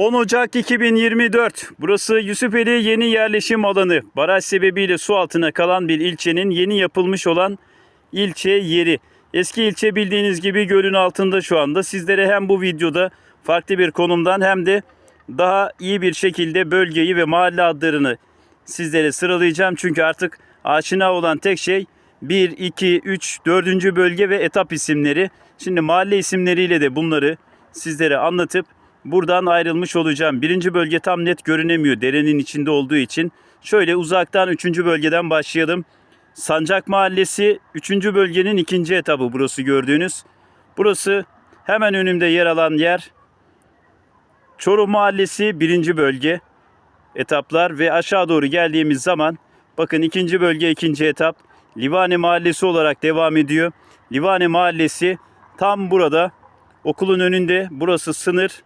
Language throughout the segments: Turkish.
10 Ocak 2024. Burası Yusufeli yeni yerleşim alanı. Baraj sebebiyle su altına kalan bir ilçenin yeni yapılmış olan ilçe yeri. Eski ilçe bildiğiniz gibi gölün altında şu anda. Sizlere hem bu videoda farklı bir konumdan hem de daha iyi bir şekilde bölgeyi ve mahalle adlarını sizlere sıralayacağım. Çünkü artık aşina olan tek şey 1, 2, 3, 4. bölge ve etap isimleri. Şimdi mahalle isimleriyle de bunları sizlere anlatıp buradan ayrılmış olacağım. Birinci bölge tam net görünemiyor derenin içinde olduğu için. Şöyle uzaktan 3. bölgeden başlayalım. Sancak Mahallesi 3. bölgenin ikinci etabı burası gördüğünüz. Burası hemen önümde yer alan yer. Çorum Mahallesi 1. bölge etaplar ve aşağı doğru geldiğimiz zaman bakın ikinci bölge ikinci etap Livane Mahallesi olarak devam ediyor. Livane Mahallesi tam burada okulun önünde burası sınır.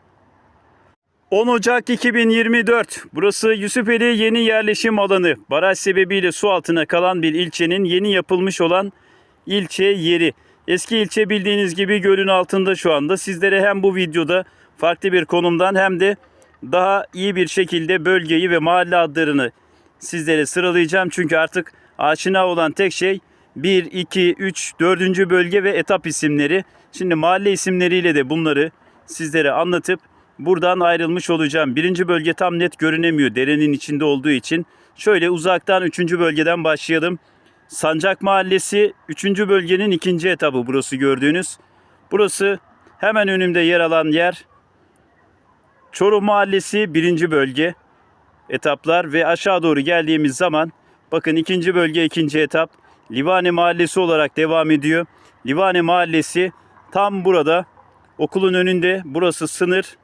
10 Ocak 2024. Burası Yusufeli yeni yerleşim alanı. Baraj sebebiyle su altına kalan bir ilçenin yeni yapılmış olan ilçe yeri. Eski ilçe bildiğiniz gibi gölün altında şu anda. Sizlere hem bu videoda farklı bir konumdan hem de daha iyi bir şekilde bölgeyi ve mahalle adlarını sizlere sıralayacağım. Çünkü artık aşina olan tek şey 1, 2, 3, 4. bölge ve etap isimleri. Şimdi mahalle isimleriyle de bunları sizlere anlatıp buradan ayrılmış olacağım. Birinci bölge tam net görünemiyor derenin içinde olduğu için. Şöyle uzaktan 3. bölgeden başlayalım. Sancak Mahallesi 3. bölgenin ikinci etabı burası gördüğünüz. Burası hemen önümde yer alan yer. Çorum Mahallesi 1. bölge etaplar ve aşağı doğru geldiğimiz zaman bakın ikinci bölge ikinci etap Livane Mahallesi olarak devam ediyor. Livane Mahallesi tam burada okulun önünde burası sınır